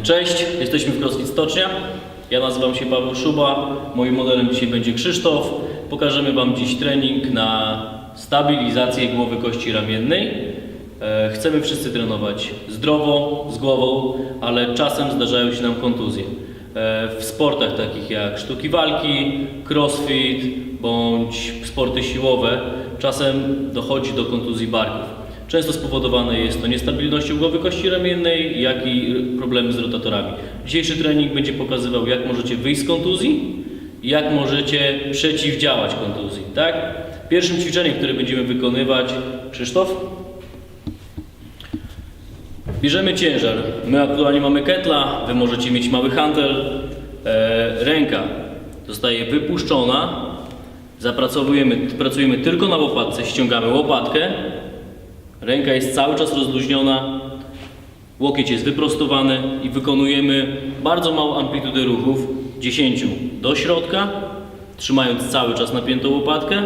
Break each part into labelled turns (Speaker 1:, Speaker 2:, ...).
Speaker 1: Cześć, jesteśmy w CrossFit Stocznia. Ja nazywam się Paweł Szuba. Moim modelem dzisiaj będzie Krzysztof. Pokażemy Wam dziś trening na stabilizację głowy kości ramiennej. E, Chcemy wszyscy trenować zdrowo, z głową, ale czasem zdarzają się nam kontuzje. E, W sportach takich jak sztuki walki, crossfit bądź sporty siłowe czasem dochodzi do kontuzji barków. Często spowodowane jest to niestabilnością głowy kości ramiennej, jak i problemy z rotatorami. Dzisiejszy trening będzie pokazywał, jak możecie wyjść z kontuzji jak możecie przeciwdziałać kontuzji. Tak? Pierwszym ćwiczeniem, które będziemy wykonywać, Krzysztof? Bierzemy ciężar. My aktualnie mamy ketla, wy możecie mieć mały handel. E, ręka zostaje wypuszczona. Zapracowujemy, pracujemy tylko na łopatce, ściągamy łopatkę. Ręka jest cały czas rozluźniona, łokieć jest wyprostowany i wykonujemy bardzo małą amplitudę ruchów 10 do środka, trzymając cały czas napiętą łopatkę,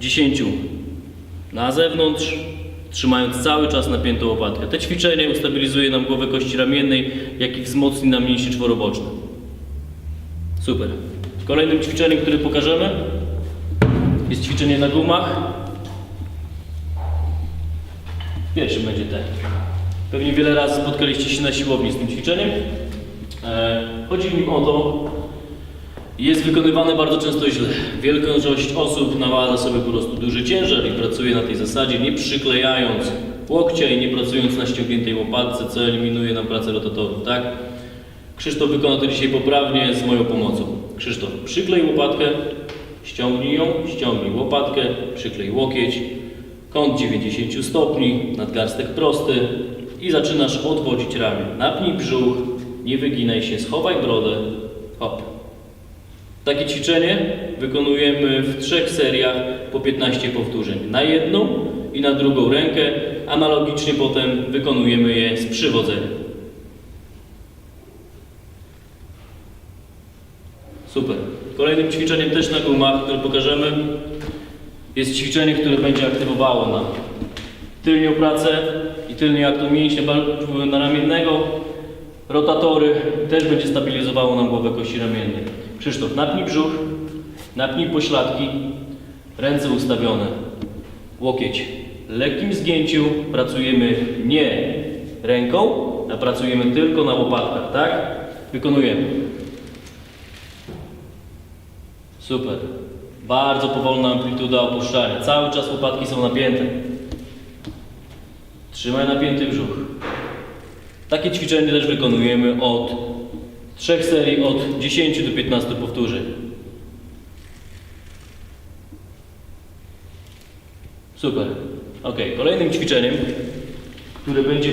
Speaker 1: 10 na zewnątrz, trzymając cały czas napiętą łopatkę. Te ćwiczenie ustabilizuje nam głowę kości ramiennej, jak i wzmocni nam mięśnie czworoboczne. Super. Kolejnym ćwiczeniem, które pokażemy, jest ćwiczenie na gumach. Pierwszy będzie ten. Pewnie wiele razy spotkaliście się na siłowni z tym ćwiczeniem. E, chodzi mi o to, jest wykonywane bardzo często źle. Większość osób nawadza sobie po prostu duży ciężar i pracuje na tej zasadzie, nie przyklejając łokcia i nie pracując na ściągniętej łopatce, co eliminuje nam pracę rotatorów, tak? Krzysztof wykona to dzisiaj poprawnie z moją pomocą. Krzysztof, przyklej łopatkę, ściągnij ją, ściągnij łopatkę, przyklej łokieć, kąt 90 stopni, nadgarstek prosty i zaczynasz odwodzić ramię. Napnij brzuch, nie wyginaj się, schowaj brodę, hop. Takie ćwiczenie wykonujemy w trzech seriach po 15 powtórzeń. Na jedną i na drugą rękę. Analogicznie potem wykonujemy je z przywodzeniem. Super. Kolejnym ćwiczeniem też na gumach, które pokażemy, jest ćwiczenie, które będzie aktywowało nam tylnią pracę i tylnie aktu mięśnia na ramiennego, rotatory, też będzie stabilizowało nam głowę kości ramiennej. Krzysztof, napnij brzuch, napnij pośladki, ręce ustawione, łokieć. W lekkim zgięciu pracujemy nie ręką, a pracujemy tylko na łopatkach, tak? Wykonujemy. Super. Bardzo powolna amplituda opuszczania. Cały czas łopatki są napięte. Trzymaj napięty brzuch. Takie ćwiczenie też wykonujemy od trzech serii, od 10 do 15 powtórzeń. Super. Ok, kolejnym ćwiczeniem, które będzie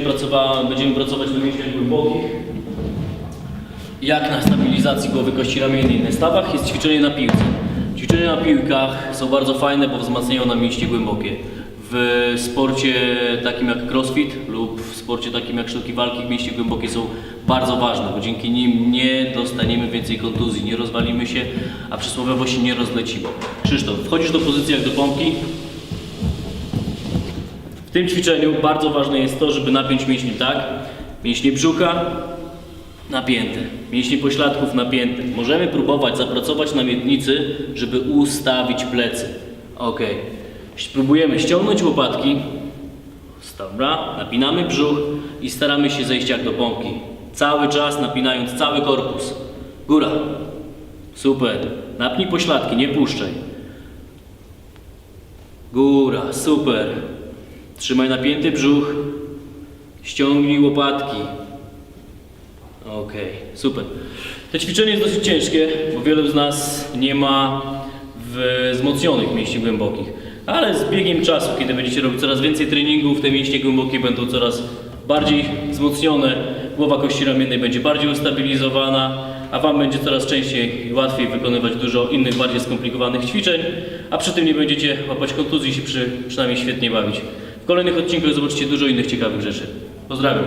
Speaker 1: będziemy pracować na mięśniach głębokich, jak na stabilizacji głowy kości ramiennej na stawach, jest ćwiczenie na piłce. Ćwiczenia na piłkach są bardzo fajne, bo wzmacniają nam mięśnie głębokie. W sporcie takim jak crossfit lub w sporcie takim jak sztuki walki mięśnie głębokie są bardzo ważne, bo dzięki nim nie dostaniemy więcej kontuzji, nie rozwalimy się, a przysłowiowo się nie rozlecimy. Krzysztof, wchodzisz do pozycji jak do pompki. W tym ćwiczeniu bardzo ważne jest to, żeby napiąć mięśnie tak, mięśnie brzucha, napięte, mięśnie pośladków napięte. Możemy próbować zapracować na miednicy, żeby ustawić plecy. Ok. Spróbujemy ściągnąć łopatki. Dobra, napinamy brzuch i staramy się zejść jak do pompki. Cały czas napinając cały korpus. Góra. Super. Napnij pośladki, nie puszczaj. Góra, super. Trzymaj napięty brzuch. Ściągnij łopatki. Okej, super. To ćwiczenie jest dosyć ciężkie, bo wielu z nas nie ma wzmocnionych mięśni głębokich. Ale z biegiem czasu, kiedy będziecie robić coraz więcej treningów, te mięśnie głębokie będą coraz bardziej wzmocnione, głowa kości ramiennej będzie bardziej ustabilizowana, a Wam będzie coraz częściej i łatwiej wykonywać dużo innych, bardziej skomplikowanych ćwiczeń, a przy tym nie będziecie łapać kontuzji i się przy, przynajmniej świetnie bawić. W kolejnych odcinkach zobaczycie dużo innych ciekawych rzeczy. Pozdrawiam.